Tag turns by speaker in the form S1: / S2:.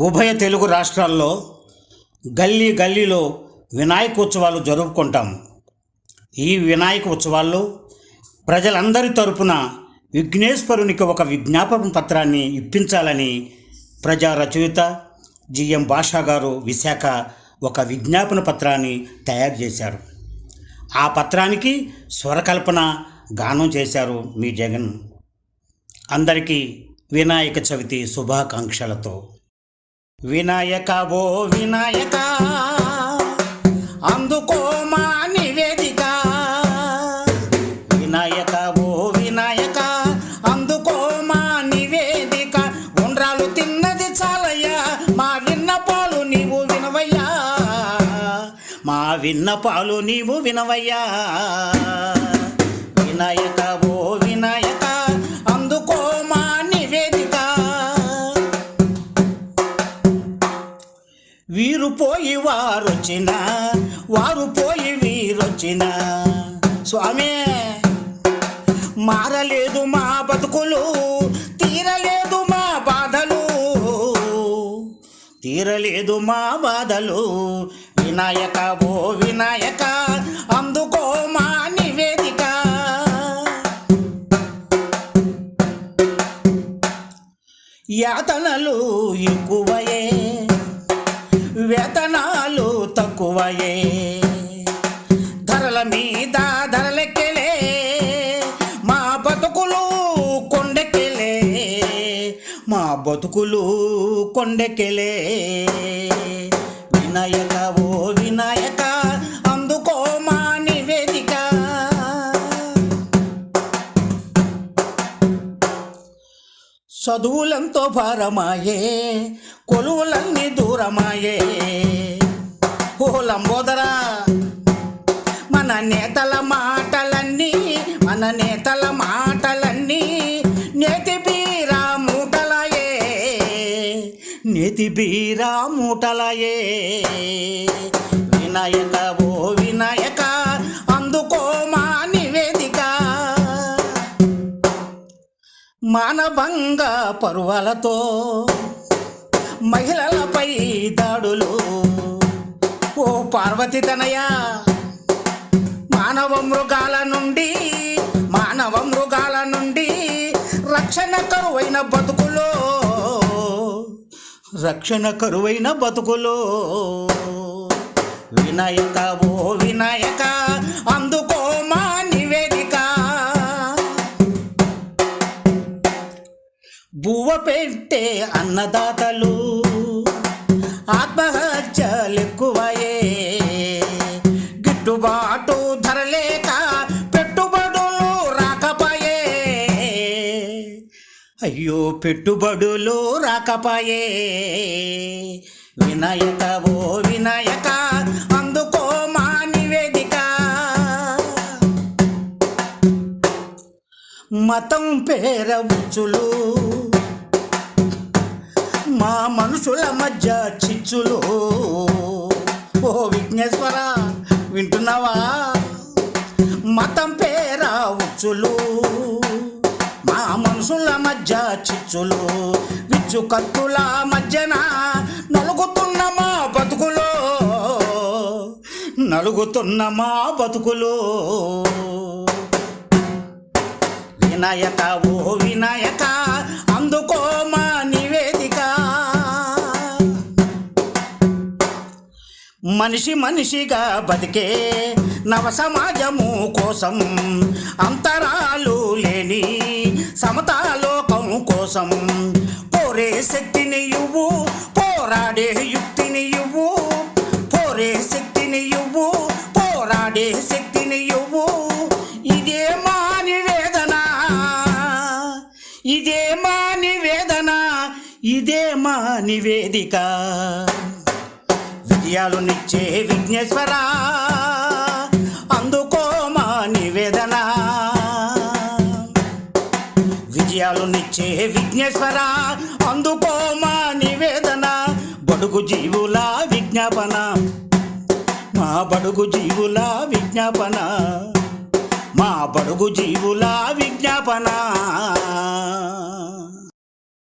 S1: ఉభయ తెలుగు రాష్ట్రాల్లో గల్లీ గల్లీలో వినాయకోత్సవాలు జరుపుకుంటాము ఈ వినాయక ఉత్సవాల్లో ప్రజలందరి తరపున విఘ్నేశ్వరునికి ఒక విజ్ఞాపన పత్రాన్ని ఇప్పించాలని ప్రజా రచయిత జిఎం భాషా గారు విశాఖ ఒక విజ్ఞాపన పత్రాన్ని తయారు చేశారు. ఆ పత్రానికి స్వరకల్పన గానం చేశారు మీ జగన్. అందరికీ వినాయక చవితి శుభాకాంక్షలతో. వినాయక ఓ వినాయక అందుకో మా నివేదిక. వినాయక ఓ వినాయక అందుకో మా నివేదిక. ఉండ్రాలు తిన్నది చాలయ్యా మా విన్నపాలు నీవు వినవయ్యా. మా విన్నపాలు నీవు వినవయ్యా. వినాయక ఓ వినాయక పోయి వారొచ్చిన వారు పోయి వీరొచ్చిన. స్వామి మారలేదు మా బతుకులు తీరలేదు మా బాధలు. తీరలేదు మా బాధలు వినాయక ఓ వినాయక అందుకో మా నివేదిక. యాతనలు ఎక్కువయే తక్కువయే ధరల మీద ధరలెక్కెలే. మా బతుకులు కొండెక్కెలే. మా బతుకులు కొండెక్కెలే. వినాయక ఓ వినాయక అందుకో మా నివేదిక. చదువులంతో భారమాయే కొలువులన్నీ దూరమాయే. లంబోదరా. మన నేతల మాటలన్నీ మన నేతల మాటలన్నీ నేతి బీరా మూటలయే. నేతి బీరా మూటలయే. వినాయక ఓ వినాయక అందుకో మా నివేదిక. మానభంగ పరువలతో మహిళలపై దాడులు పార్వతి తనయ మానవ మృగాల నుండి మానవ మృగాల నుండి రక్షణ కరువైన బతుకులో రక్షణ కరువైన బతుకులో. వినాయక ఓ వినాయక అందుకో మా నివేదిక. బువ్వ పెట్టే అన్నదాతలు ఆత్మహత్యలు ఎక్కువ ధరలేక పెట్టుబడులు రాకపాయే. అయ్యో పెట్టుబడులు రాకపాయే. వినాయక ఓ వినాయక అందుకో మా నివేదిక. మతం పేర ఉచ్చులు మా మనుషుల మధ్య చిచ్చులు. ఓ విఘ్నేశ్వర వింటున్నావా? మతం పేరా ఉచ్చులు. మా మనుషుల మధ్య చిచ్చులు. విచ్చు కత్తుల మధ్యన నలుగుతున్న మా బతుకులో. నలుగుతున్న మా బతుకులో. వినాయక ఓ వినాయక అందుకో మనిషి మనిషిగా బతికే నవ సమాజము కోసం అంతరాలు లేని సమతాలోకం కోసం పోరే శక్తిని ఇవ్వు పోరాడే యుక్తిని ఇవ్వు పోరే శక్తిని ఇవ్వు పోరాడే శక్తిని ఇవ్వు. ఇదే మా నివేదన ఇదే మా నివేదన ఇదే మా నివేదిక. విజయాలు నిచ్చే విఘ్నేశ్వర అందుకో మా నివేదన. విజయాలు నిచ్చే విఘ్నేశ్వర అందుకో మా నివేదన. బడుగు జీవుల విజ్ఞాపన. మా బడుగు జీవుల విజ్ఞాపన. మా బడుగు జీవుల విజ్ఞాపన.